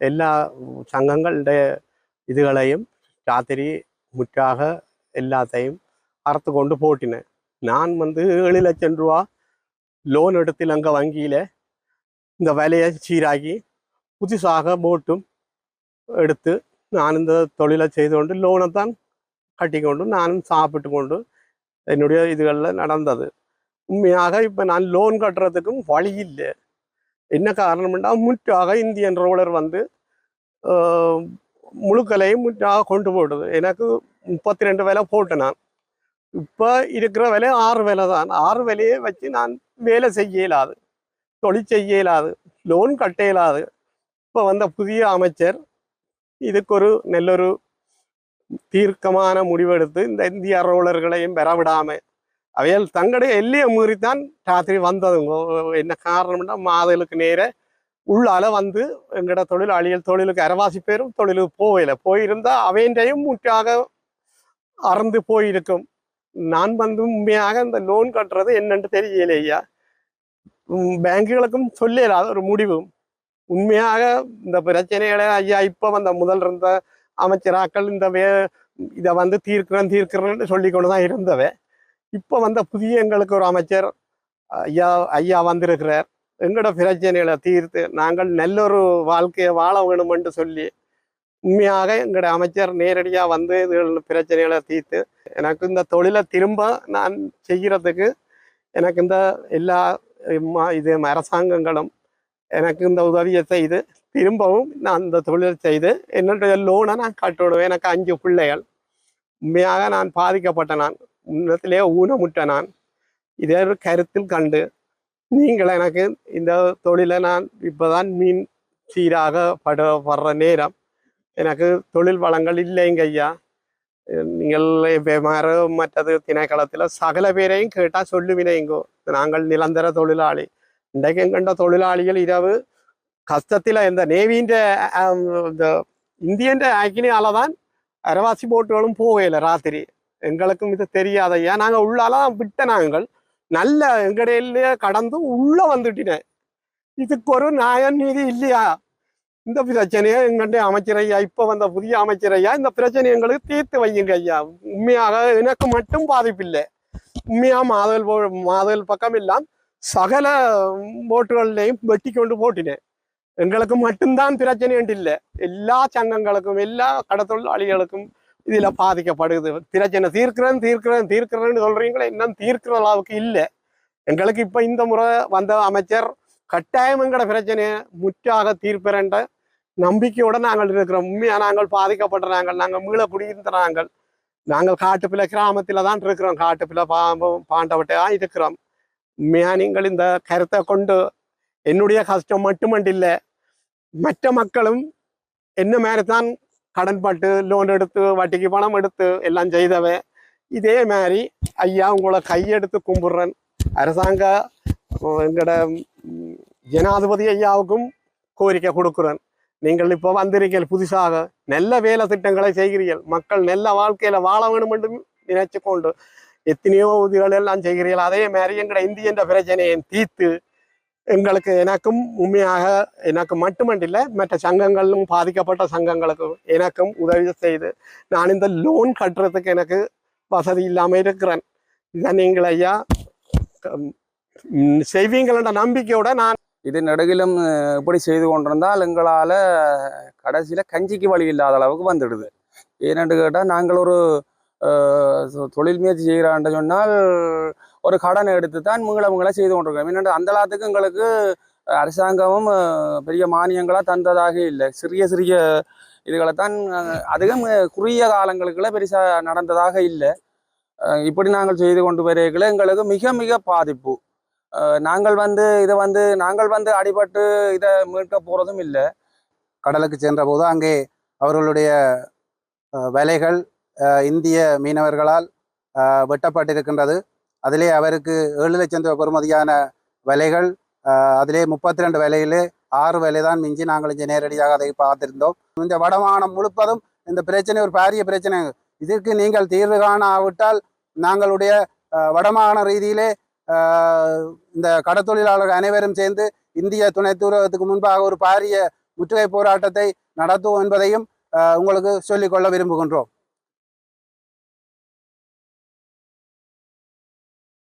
എല്ലാ സംഘങ്ങളുടെ ഇതുകളെയും രാത്രി முற்றாக எல்லாத்தையும் அறுத்து கொண்டு போட்டினேன். நான் வந்து ஏழு லட்சம் ரூபா லோன் எடுத்து அங்கே வங்கியில் இந்த வேலையை சீராக்கி புதுசாக போட்டும் எடுத்து நான் இந்த தொழிலை செய்து கொண்டு லோனை தான் கட்டிக்கொண்டு நானும் சாப்பிட்டு கொண்டு என்னுடைய இதுகளில் நடந்தது. உண்மையாக இப்போ நான் லோன் கட்டுறதுக்கும் வழி இல்லை. என்ன காரணம்னா முற்றாக இந்தியன் ரோலர் வந்து முழுக்கலையும் முற்றாக கொண்டு போடுது எனக்கு முப்பத்தி ரெண்டு விலை போட்டேன் நான். இப்போ இருக்கிற விலை ஆறு விலை தான். ஆறு விலையை வச்சு நான் வேலை செய்ய இயலாது தொழில் செய்ய இயலாது லோன் கட்ட இயலாது இப்போ வந்த புதிய அமைச்சர் இதுக்கு ஒரு நல்லொரு தீர்க்கமான முடிவெடுத்து இந்த இந்திய ரோலர்களையும் பெறவிடாமல் அவையால் தங்களுடைய எல்லையை மீறித்தான் ராத்திரி வந்ததுங்க என்ன காரணம்னா மாதலுக்கு நேர உள்ளால வந்து எங்களோட தொழிலாளிகள் தொழிலுக்கு அரவாசி பேரும் தொழிலுக்கு போகல போயிருந்தா அவையன்றையும் முற்றாக அறந்து போயிருக்கும் நான் வந்து உண்மையாக இந்த லோன் கட்டுறது என்னன்னு தெரியல ஐயா பேங்குகளுக்கும் சொல்லலாத ஒரு முடிவு உண்மையாக இந்த பிரச்சனைகளை ஐயா இப்போ வந்த முதல் இருந்த அமைச்சராக்கள் இந்த வே இதை வந்து தீர்க்கிறேன் தீர்க்கிறேன்னு சொல்லி கொண்டு தான் இருந்தவை இப்போ வந்த புதிய எங்களுக்கு ஒரு அமைச்சர் ஐயா ஐயா வந்திருக்கிறார். எங்களோட பிரச்சனைகளை தீர்த்து நாங்கள் நல்ல ஒரு வாழ்க்கையை வாழ வேணுமென்று சொல்லி உண்மையாக எங்களோட அமைச்சர் நேரடியாக வந்து இதுகள் பிரச்சனைகளை தீர்த்து எனக்கு இந்த தொழிலை திரும்ப நான் செய்கிறதுக்கு எனக்கு இந்த எல்லா இது அரசாங்கங்களும் எனக்கு இந்த உதவியை செய்து திரும்பவும் நான் இந்த தொழில் செய்து என்னுடைய லோனை நான் கட்டணும் எனக்கு அஞ்சு பிள்ளைகள். உண்மையாக நான் பாதிக்கப்பட்ட நான். உன்னத்திலே ஊனமுட்ட நான். இதே ஒரு கருத்தில் கண்டு நீங்கள் எனக்கு இந்த தொழிலை நான் இப்போதான் மீன் சீராக பட படுற நேரம். எனக்கு தொழில் வளங்கள் இல்லைங்க ஐயா. நீங்கள் வேறு மற்றது திணைக்களத்தில் சகல பேரையும் கேட்டால் சொல்லுவினைங்கோ நாங்கள் நிரந்தர தொழிலாளி. இன்றைக்கு கண்ட தொழிலாளிகள் இரவு கஷ்டத்தில் இந்த நேவின்ற இந்த இந்தியன்ற ஆக்கினால தான் அரவாசி போட்டுகளும் போகல ராத்திரி. எங்களுக்கும் இது தெரியாத ஏன்? நாங்கள் உள்ளாலாம் விட்ட நாங்கள். நல்ல எங்கடையிலேயே கடந்து உள்ள வந்துட்டினேன். இதுக்கு ஒரு நியாயம் நீதி இல்லையா? இந்த பிரச்சனையை எங்களுடைய அமைச்சர் ஐயா இப்போ வந்த புதிய அமைச்சர் ஐயா இந்த பிரச்சனை எங்களுக்கு தீர்த்து வையுங்க ஐயா. உண்மையாக எனக்கு மட்டும் பாதிப்பில்லை. உண்மையாக மாதல் போ மாதல் பக்கம் எல்லாம் சகல போட்டுகள்லையும் வெட்டி கொண்டு போட்டினேன். எங்களுக்கு மட்டும்தான் பிரச்சனை இல்லை. எல்லா சங்கங்களுக்கும் எல்லா கடத்தொழிலாளிகளுக்கும் இதில் பாதிக்கப்படுது. பிரச்சனை தீர்க்கிறேன் தீர்க்கிறேன் தீர்க்கிறேன்னு சொல்கிறீங்களே இன்னும் தீர்க்கிற அளவுக்கு இல்லை. எங்களுக்கு இப்போ இந்த முறை வந்த அமைச்சர் கட்டாயம் எங்கட பிரச்சனையை முற்றாக தீர்ப்பெறன்ற நம்பிக்கையோட நாங்கள் இருக்கிறோம். உண்மையாக நாங்கள் பாதிக்கப்பட்ட நாங்கள் நாங்கள் மீள குடியிருந்த நாங்கள். நாங்கள் காட்டுப்பில கிராமத்தில் தான் இருக்கிறோம். காட்டுப்பில பாம்பு தான் இருக்கிறோம். உண்மையாக நீங்கள் இந்த கருத்தை கொண்டு என்னுடைய கஷ்டம் மட்டுமண்டில்லை மற்ற மக்களும் என்ன மாதிரி தான் கடன்பட்டு லோன் எடுத்து வட்டிக்கு பணம் எடுத்து எல்லாம் செய்தவன். இதே மாதிரி ஐயா உங்களை கையெடுத்து கும்பிடுறேன். அரசாங்க அஹ், எங்கட ஜனாதிபதி ஐயாவுக்கும் கோரிக்கை கொடுக்குறேன். நீங்கள் இப்போ வந்திருக்கீர்கள் புதுசாக. நல்ல வேலை திட்டங்களை செய்கிறீர்கள். மக்கள் நல்ல வாழ்க்கையில் வாழ வேண்டும் என்று நினைச்சு கொண்டு எத்தனையோ உதவிகள் எல்லாம் செய்கிறீர்கள். அதே மாதிரி எங்கட இந்தியன்ற பிரச்சனையை தீர்த்து எங்களுக்கு எனக்கும் உண்மையாக எனக்கு மட்டுமண்டில்லை மற்ற சங்கங்களும் பாதிக்கப்பட்ட சங்கங்களுக்கும் எனக்கும் உதவி செய்து நான் இந்த லோன் கட்டுறதுக்கு எனக்கு வசதி இல்லாமல் இருக்கிறேன். இதை நீங்கள் ஐயா செய்வீங்களன்ற நம்பிக்கையோட நான் இது நடுகிலும் இப்படி செய்து கொண்டிருந்தால் எங்களால் கடைசியில் கஞ்சிக்கு வழி இல்லாத அளவுக்கு வந்துடுது. ஏனென்று கேட்டால் நாங்கள் ஒரு தொழில் முயற்சி செய்கிறான்னு சொன்னால் ஒரு கடனை எடுத்து தான் மீள மீள செய்து கொண்டிருக்கிறோம். என்னென்று அந்த அளவுக்கு எங்களுக்கு அரசாங்கமும் பெரிய மானியங்களாக தந்ததாக இல்லை. சிறிய சிறிய இதுகளை தான் அதிகம் குறுகிய காலங்களுக்குள்ள பெருசாக நடந்ததாக இல்லை. இப்படி நாங்கள் செய்து கொண்டு வரையில எங்களுக்கு மிக மிக பாதிப்பு. நாங்கள் வந்து இதை வந்து நாங்கள் வந்து அடிபட்டு இதை மீட்க போகிறதும் இல்லை. கடலுக்கு சென்றபோது அங்கே அவர்களுடைய அஹ், வலைகள் இந்திய மீனவர்களால் வெட்டப்பட்டிருக்கின்றது. அதிலே அவருக்கு ஏழு லட்சம் ரூபாய் பெறுமதியான விலைகள் அதிலே முப்பத்தி ரெண்டு விலையிலே ஆறு விலை தான் மிஞ்சி நாங்கள் இங்கே நேரடியாக அதை பார்த்திருந்தோம். இந்த வடமானம் முழுப்பதும் இந்த பிரச்சனை ஒரு பாரிய பிரச்சனை. இதற்கு நீங்கள் தீர்வு காணாவிட்டால் நாங்களுடைய வடமாகாண ரீதியிலே இந்த கடத்தொழிலாளர்கள் அனைவரும் சேர்ந்து இந்திய துணை தூரகத்துக்கு முன்பாக ஒரு பாரிய முற்றுகை போராட்டத்தை நடத்துவோம் என்பதையும் உங்களுக்கு சொல்லிக்கொள்ள விரும்புகின்றோம்.